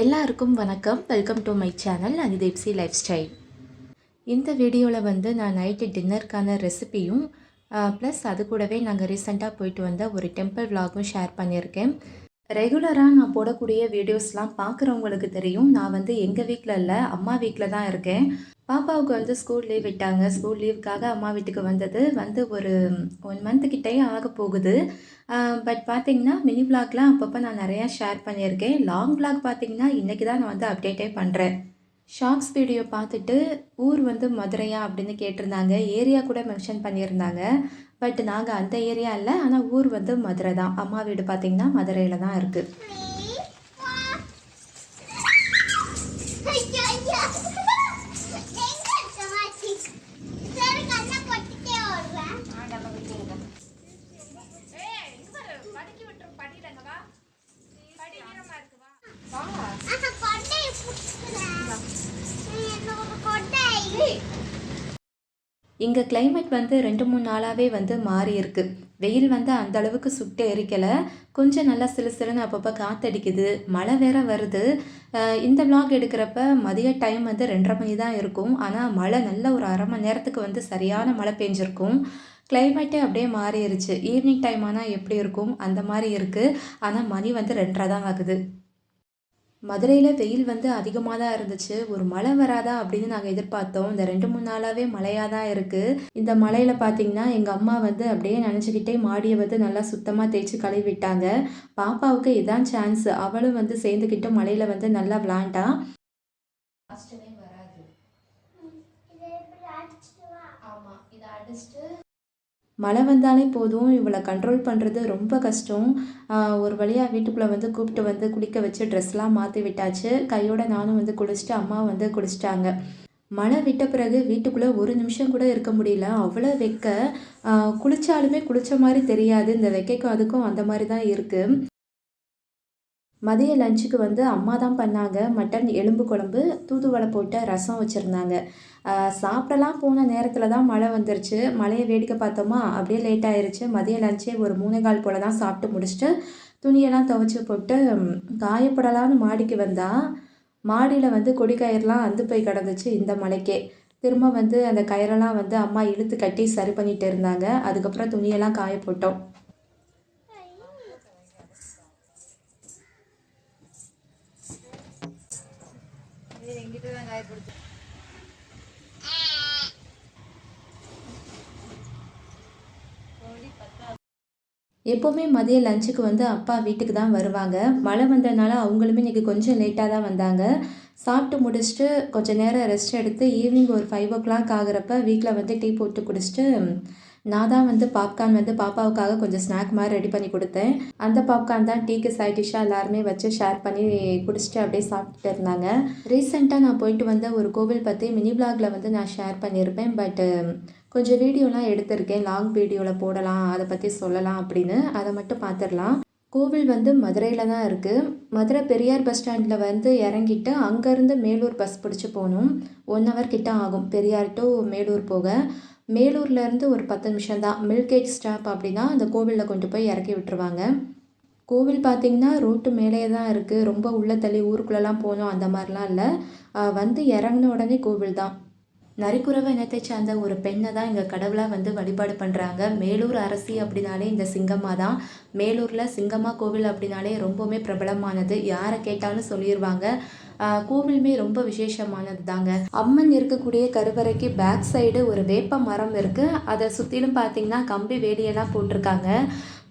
எல்லாருக்கும் வணக்கம். Welcome to my channel அனிதேப்சி லைஃப் ஸ்டைல் இந்த வீடியோவில் வந்து நான் நைட்டு டின்னருக்கான ரெசிபியும் ப்ளஸ் அது கூடவே நாங்கள் ரீசெண்டாக போயிட்டு வந்த ஒரு டெம்பிள் விலாகும் ஷேர் பண்ணியிருக்கேன். ரெகுலராக நான் போடக்கூடிய வீடியோஸ்லாம் பார்க்குறவங்களுக்கு தெரியும். நான் வந்து எங்கள் வீட்டில் இல்லை அம்மா வீட்டில் தான் இருக்கேன். பாப்பாவுக்கு வந்து ஸ்கூல் லீவ் விட்டாங்க. ஸ்கூல் லீவுக்காக அம்மா வீட்டுக்கு வந்தது. வந்து ஒரு ஒன் மந்த்து கிட்டேயே ஆக போகுது. பட் பார்த்திங்கன்னா மினி விளாக்லாம் அப்பப்போ நான் நிறையா ஷேர் பண்ணியிருக்கேன். லாங் vlog பார்த்திங்கன்னா இன்றைக்கி தான் நான் வந்து அப்டேட்டே பண்ணுறேன் ஷார்ட்ஸ் வீடியோ பார்த்துட்டு ஊர் வந்து மதுரையா அப்படின்னு கேட்டிருந்தாங்க. ஏரியா கூட மென்ஷன் பண்ணியிருந்தாங்க. பட் நாங்கள் அந்த ஏரியா இல்லை. ஆனால் ஊர் வந்து மதுரை தான். அம்மா வீடு பார்த்தீங்கன்னா மதுரையில் தான் இருக்குது இங்கே கிளைமேட் வந்து ரெண்டு மூணு நாளாகவே வந்து மாறி இருக்கு. வெயில் வந்து அந்த அளவுக்கு சுட்டு எரிக்கலை. கொஞ்சம் நல்லா சிலு சிலுன்னு அப்பப்போ காற்றடிக்குது மழை வேற வருது. இந்த விளாக் எடுக்கிறப்ப மதிய டைம் வந்து ரெண்டரை மணி தான் இருக்கும். ஆனால் மழை நல்ல ஒரு அரை மணி நேரத்துக்கு வந்து சரியான மழை பெஞ்சிருக்கும். கிளைமேட்டே அப்படியே மாறிடுச்சு ஈவினிங் டைம் ஆனால் எப்படி இருக்கும்? அந்த மாதிரி இருக்குது ஆனால் மணி வந்து ரெண்டரை தான் ஆகுது. மதுரையில் வெயில் வந்து அதிகமாக தான் இருந்துச்சு. ஒரு மழை வராதா அப்படின்னு நாங்கள் எதிர்பார்த்தோம். இந்த ரெண்டு மூணு நாளாகவே மழையாக தான் இருக்குது இந்த மழையில் பார்த்தீங்கன்னா எங்கள் அம்மா வந்து அப்படியே நினச்சிக்கிட்டே மாடியை வந்து நல்லா சுத்தமாக தேய்ச்சி கழுவி விட்டாங்க பாப்பாவுக்கு இதான் சான்ஸ் அவளும் வந்து சேர்ந்துக்கிட்டு மழையில் வந்து நல்லா விளாண்டா மழை வந்தாலே போதும். இவளை கண்ட்ரோல் பண்ணுறது ரொம்ப கஷ்டம். ஒரு வழியாக வீட்டுக்குள்ளே வந்து கூப்பிட்டு வந்து குளிக்க வச்சு ட்ரெஸ்லாம் மாற்றி விட்டாச்சு. கையோட நானும் வந்து குளிச்சுட்டு அம்மா வந்து குளிச்சிட்டாங்க. மழை விட்ட பிறகு வீட்டுக்குள்ளே ஒரு நிமிஷம் கூட இருக்க முடியல. அவ்வளோ வெக்க. குளித்தாலுமே குளித்த குளிச்ச மாதிரி தெரியாது. இந்த வெக்கைக்கும் அதுக்கும் அந்த மாதிரி தான் இருக்குது மதிய லஞ்சுக்கு வந்து அம்மா தான் பண்ணாங்க. மட்டன் எலும்பு குழம்பு தூதுவளை போட்ட ரசம் வச்சுருந்தாங்க. சாப்பிடலாம் போன நேரத்தில் தான் மழை வந்துருச்சு. மழையை வேடிக்கை பார்த்தோமா? அப்படியே லேட் ஆயிடுச்சு மதிய லஞ்சே ஒரு மூணே கால் போல் தான் சாப்பிட்டு முடிச்சுட்டு துணியெல்லாம் துவைச்சி போட்டு காயப்படலான்னு மாடிக்கு வந்தால் மாடியில் வந்து கொடி அந்து போய் கிடந்துச்சு இந்த மலைக்கே திரும்ப வந்து அந்த கயிறெல்லாம் வந்து அம்மா இழுத்து கட்டி சரி பண்ணிட்டு இருந்தாங்க. அதுக்கப்புறம் துணியெல்லாம் காய போட்டோம். எப்போவுமே மதிய லஞ்சுக்கு வந்து அப்பா வீட்டுக்கு தான் வருவாங்க. மழை வந்ததுனால அவங்களுமே இன்றைக்கி கொஞ்சம் லேட்டாக தான் வந்தாங்க. சாப்பிட்டு முடிச்சுட்டு கொஞ்சம் நேரம் ரெஸ்ட் எடுத்து ஈவினிங் ஒரு ஃபைவ் ஓ கிளாக் ஆகிறப்ப வீட்டில் வந்து டீ போட்டு குடிச்சிட்டு நான் தான் வந்து பாப்கார்ன் வந்து பாப்பாவுக்காக கொஞ்சம் ஸ்நாக் மாதிரி ரெடி பண்ணி கொடுத்தேன். அந்த பாப்கார்ன் தான் டீக்கு சைட் டிஷ்ஷாக எல்லாருமே வச்சு ஷேர் பண்ணி குடிச்சிட்டு அப்படியே சாப்பிட்டுட்டு இருந்தாங்க. ரீசெண்டாக நான் போயிட்டு வந்த ஒரு கோவில் பற்றி மினி பிளாகில் வந்து நான் ஷேர் பண்ணியிருப்பேன். பட்டு கொஞ்சம் வீடியோலாம் எடுத்திருக்கேன். லாங் வீடியோவில் போடலாம் அதை பற்றி சொல்லலாம் அப்படின்னு. அதை மட்டும் பார்த்துடலாம் கோவில் வந்து மதுரையில் தான் இருக்குது மதுரை பெரியார் பஸ் ஸ்டாண்டில் வந்து இறங்கிட்டு அங்கேருந்து மேலூர் பஸ் பிடிச்சி போகணும். ஒன் ஹவர் கிட்ட ஆகும். பெரியார் டு மேலூர் போக. மேலூர்லேருந்து ஒரு பத்து நிமிஷம் தான். மில்கேட் ஸ்டாப் அப்படின்னா அந்த கோவிலில் கொண்டு போய் இறக்கி விட்டுருவாங்க. கோவில் பார்த்தீங்கன்னா ரோட்டு மேலே தான் இருக்குது ரொம்ப உள்ள தள்ளி ஊருக்குள்ளெல்லாம் போகணும். அந்த மாதிரிலாம் இல்லை. வந்து இறங்கின உடனே கோவில் தான். நரிக்குறவ இனத்தை சார்ந்த ஒரு பெண்ணை தான் இங்கே கடவுளாக வந்து வழிபாடு பண்ணுறாங்க மேலூர் அரசி அப்படின்னாலே இந்த சிங்கம்மா தான். மேலூரில் சிங்கம்மா கோவில் அப்படின்னாலே ரொம்பவுமே பிரபலமானது. யாரை கேட்டாலும் சொல்லிடுவாங்க கோவிலுமே ரொம்ப விசேஷமானது தாங்க அம்மன் இருக்கக்கூடிய கருவறைக்கு பேக் சைடு ஒரு வேப்ப மரம் இருக்குது அதை சுற்றிலும் பார்த்தீங்கன்னா கம்பி வேலியெல்லாம் போட்டிருக்காங்க.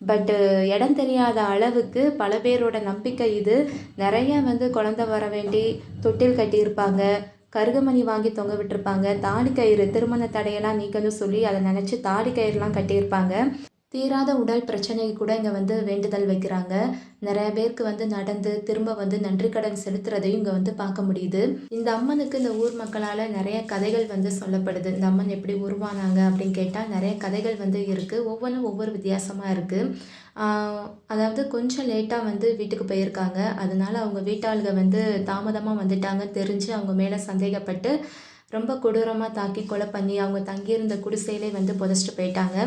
பட்டு இடம் தெரியாத அளவுக்கு பல பேரோட நம்பிக்கை இது. நிறைய வந்து குழந்தை வர வேண்டி தொட்டில் கட்டியிருப்பாங்க. கருகமணி வாங்கி தொங்க விட்டுருப்பாங்க. தாலி கயிறு திருமண தடையெல்லாம் நீக்கணும்னு சொல்லி அதை நினச்சி தாலி கயிறுலாம் கட்டியிருப்பாங்க. தீராத உடல் பிரச்சனைக்கு கூட இங்கே வந்து வேண்டுதல் வைக்கிறாங்க. நிறைய பேருக்கு வந்து நடந்து திரும்ப வந்து நன்றி கடன் செலுத்துறதையும் இங்கே வந்து பார்க்க முடியுது. இந்த அம்மனுக்கு இந்த ஊர் மக்களால் நிறைய கதைகள் வந்து சொல்லப்படுது. இந்த அம்மன் எப்படி உருவானாங்க அப்படின்னு கேட்டால் நிறைய கதைகள் வந்து இருக்குது ஒவ்வொன்றும் ஒவ்வொரு வித்தியாசமாக இருக்குது அதாவது கொஞ்சம் லேட்டாக வந்து வீட்டுக்கு போயிருக்காங்க. அதனால் அவங்க வீட்டாளுங்க வந்து தாமதமாக வந்துட்டாங்க தெரிஞ்சு அவங்க மேலே சந்தேகப்பட்டு ரொம்ப கொடூரமாக தாக்கி கொலை பண்ணி அவங்க தங்கியிருந்த குடிசையிலே வந்து புதைச்சிட்டு போயிட்டாங்க.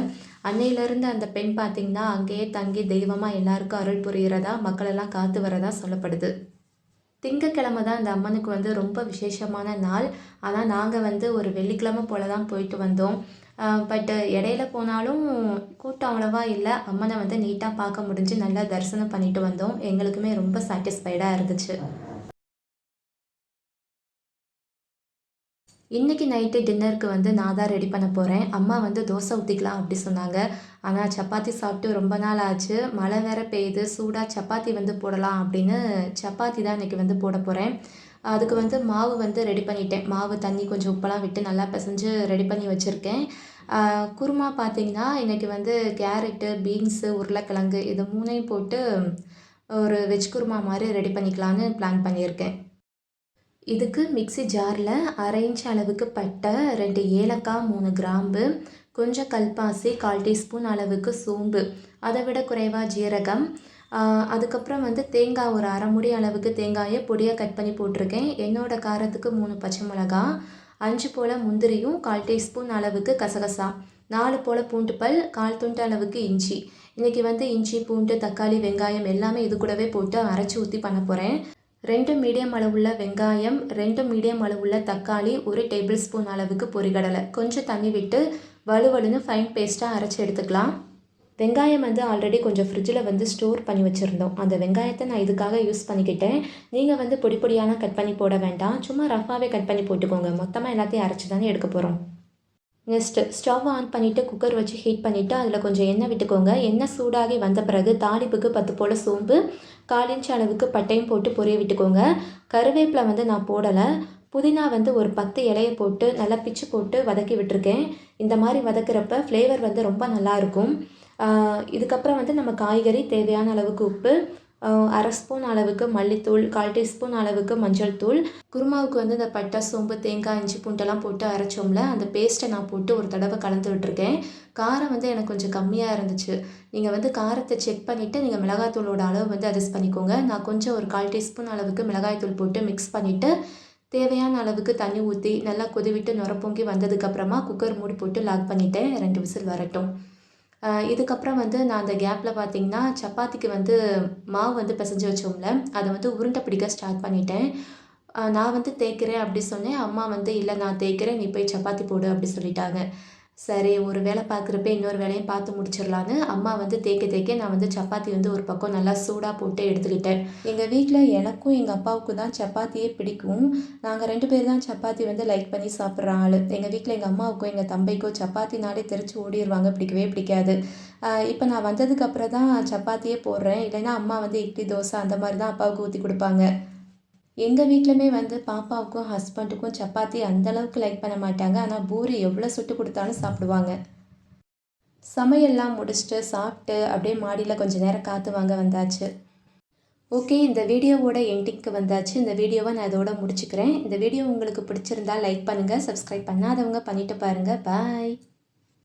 அன்னையிலேருந்து அந்த பெண் பார்த்திங்கன்னா அங்கேயே தங்கி தெய்வமாக எல்லாருக்கும் அருள் புரிகிறதா மக்களெல்லாம் காத்து வரதா சொல்லப்படுது. திங்கக்கிழமை தான் இந்த அம்மனுக்கு வந்து ரொம்ப விசேஷமான நாள். ஆனால் நாங்கள் வந்து ஒரு வெள்ளிக்கிழமை போல தான் போயிட்டு வந்தோம். பட்டு இடையில போனாலும் கூட்டம் அவ்வளோவா இல்லை. அம்மனை வந்து நீட்டாக பார்க்க முடிஞ்சு நல்லா தரிசனம் பண்ணிட்டு வந்தோம். எங்களுக்குமே ரொம்ப சாட்டிஸ்ஃபைடாக இருந்துச்சு. இன்றைக்கி நைட்டு டின்னருக்கு வந்து நான் தான் ரெடி பண்ண போகிறேன் அம்மா வந்து தோசை ஊற்றிக்கலாம் அப்படி சொன்னாங்க. ஆனால் சப்பாத்தி சாப்பிட்டு ரொம்ப நாள் ஆச்சு. மழை வேற பெய்யுது. சூடாக சப்பாத்தி வந்து போடலாம் அப்படின்னு சப்பாத்தி தான் இன்றைக்கி வந்து போட போகிறேன் அதுக்கு வந்து மாவு வந்து ரெடி பண்ணிட்டேன். மாவு தண்ணி கொஞ்சம் உப்பெல்லாம் விட்டு நல்லா பிசைஞ்சு ரெடி பண்ணி வச்சுருக்கேன். குருமா பார்த்திங்கன்னா இன்றைக்கி வந்து கேரட்டு பீன்ஸு உருளைக்கிழங்கு இது மூணையும் போட்டு ஒரு வெஜ் குருமா மாதிரி ரெடி பண்ணிக்கலான்னு பிளான் பண்ணியிருக்கேன். இதுக்கு மிக்ஸி ஜாரில் அரை இன்ச் அளவுக்கு பட்டை ரெண்டு ஏலக்காய் மூணு கிராம்பு கொஞ்சம் கல்பாசி கால் டீஸ்பூன் அளவுக்கு சோம்பு. அதை விட குறைவாக ஜீரகம். அதுக்கப்புறம் வந்து தேங்காய் ஒரு அரை முடி அளவுக்கு தேங்காயை பொடியாக கட் பண்ணி போட்டிருக்கேன். என்னோடய காரத்துக்கு மூணு பச்சை மிளகா அஞ்சு போல் முந்திரியும் கால் டீஸ்பூன் அளவுக்கு கசகசா நாலு போல் பூண்டு பல் கால் துண்டு அளவுக்கு இஞ்சி. இன்றைக்கி வந்து இஞ்சி பூண்டு தக்காளி வெங்காயம் எல்லாமே இது கூடவே போட்டு அரைச்சி ஊற்றி பண்ண போகிறேன் ரெண்டு மீடியம் அளவுள்ள வெங்காயம் ரெண்டு மீடியம் அளவுள்ள தக்காளி ஒரு டேபிள் ஸ்பூன் அளவுக்கு பொரிகடலை. கொஞ்சம் தண்ணி விட்டு வலுவலுன்னு ஃபைன் பேஸ்ட்டாக அரைச்சி எடுத்துக்கலாம். வெங்காயம் வந்து ஆல்ரெடி கொஞ்சம் ஃப்ரிட்ஜில் வந்து ஸ்டோர் பண்ணி வச்சுருந்தோம். அந்த வெங்காயத்தை நான் இதுக்காக யூஸ் பண்ணிக்கிட்டேன். நீங்கள் வந்து பொடி பொடியான கட் பண்ணி போட வேண்டாம். சும்மா ரஃபாகவே கட் பண்ணி போட்டுக்கோங்க. மொத்தமாக எல்லாத்தையும் அரைச்சி தானே எடுக்க போகிறோம் நெக்ஸ்ட்டு ஸ்டவ் ஆன் பண்ணிவிட்டு குக்கர் வச்சு ஹீட் பண்ணிவிட்டு அதில் கொஞ்சம் எண்ணெய் விட்டுக்கோங்க. எண்ணெய் சூடாகி வந்த பிறகு தாளிப்புக்கு பத்து போல் சோம்பு கால் இன்ச் அளவுக்கு பட்டையும் போட்டு பொரிய விட்டுக்கோங்க. கருவேப்பிலை வந்து நான் போடலை. புதினா வந்து ஒரு பத்து இலையை போட்டு நல்லா பிச்சு போட்டு வதக்கி விட்டுருக்கேன். இந்த மாதிரி வதக்குறப்ப ஃப்ளேவர் வந்து ரொம்ப நல்லாயிருக்கும் இதுக்கப்புறம் வந்து நம்ம காய்கறி தேவையான அளவுக்கு உப்பு அரை ஸ்பூன் அளவுக்கு மல்லித்தூள் கால் டீஸ்பூன் அளவுக்கு மஞ்சள் தூள். குருமாவுக்கு வந்து இந்த பட்டை சோம்பு தேங்காய் இஞ்சி பூண்டெல்லாம் போட்டு அரைச்சோம்ல அந்த பேஸ்ட்டை நான் போட்டு ஒரு தடவை கலந்து விட்டுருக்கேன். காரம் வந்து எனக்கு கொஞ்சம் கம்மியாக இருந்துச்சு. நீங்கள் வந்து காரத்தை செக் பண்ணிவிட்டு நீங்கள் மிளகாத்தூளோட அளவு வந்து அட்ஜஸ்ட் பண்ணிக்கோங்க. நான் கொஞ்சம் ஒரு கால் டீஸ்பூன் அளவுக்கு மிளகாய்த்தூள் போட்டு மிக்ஸ் பண்ணிவிட்டு தேவையான அளவுக்கு தண்ணி ஊற்றி நல்லா கொதிவிட்டு நுர பொங்கி வந்ததுக்கப்புறமா குக்கர் மூடி போட்டு லாக் பண்ணிவிட்டேன் ரெண்டு விசில் வரட்டும். இதுக்கப்புறம் வந்து நான் அந்த கேப்பில் பார்த்தீங்கன்னா சப்பாத்திக்கு வந்து மாவு வந்து பிசைஞ்சு வச்சோம்ல அதை வந்து உருண்டை பிடிக்க ஸ்டார்ட் பண்ணிட்டேன். நான் வந்து தேய்க்கிறேன் அப்படி சொன்னேன். அம்மா வந்து இல்லை நான் தேய்க்கிறேன். நீ போய் சப்பாத்தி போடு அப்படி சொல்லிட்டாங்க. சரி ஒரு வேலை பார்க்குறப்ப இன்னொரு வேலையும் பார்த்து முடிச்சிடலான்னு அம்மா வந்து தேய்க்க தேய்க்க நான் வந்து சப்பாத்தி வந்து ஒரு பக்கம் நல்லா சூடாக போட்டு எடுத்துக்கிட்டேன். எங்கள் வீட்டில் எனக்கும் எங்கள் அப்பாவுக்கும் தான் சப்பாத்தியே பிடிக்கும். நாங்கள் ரெண்டு பேர் தான் சப்பாத்தி வந்து லைக் பண்ணி சாப்பிட்ற ஆள். எங்கள் வீட்டில் எங்கள் அம்மாவுக்கும் எங்கள் தம்பிக்கும் சப்பாத்தினாலே தெரிச்சு ஓடிடுவாங்க பிடிக்கவே பிடிக்காது. இப்போ நான் வந்ததுக்கப்புறம் தான் சப்பாத்தியே போடுறேன். இல்லைன்னா அம்மா வந்து இட்லி தோசை அந்த மாதிரி தான் அப்பாவுக்கு ஊற்றி கொடுப்பாங்க. எங்கள் வீட்டிலுமே வந்து பாப்பாவுக்கும் ஹஸ்பண்டுக்கும் சப்பாத்தி அந்தளவுக்கு லைக் பண்ண மாட்டாங்க. ஆனால் பூரி எவ்வளோ சுட்டு கொடுத்தாலும் சாப்பிடுவாங்க. சமையல்லாம் முடிச்சுட்டு சாப்பிட்டு அப்படியே மாடியில் கொஞ்சம் நேரம் காற்று வாங்க வந்தாச்சு. ஓகே இந்த வீடியோவோட எண்டிங்க்கு வந்தாச்சு. இந்த வீடியோவை நான் இதோட முடிச்சுக்கிறேன். இந்த வீடியோ உங்களுக்கு பிடிச்சிருந்தா லைக் பண்ணுங்கள் சப்ஸ்கிரைப் பண்ணாதவங்க பண்ணிவிட்டு பாருங்கள் பாய்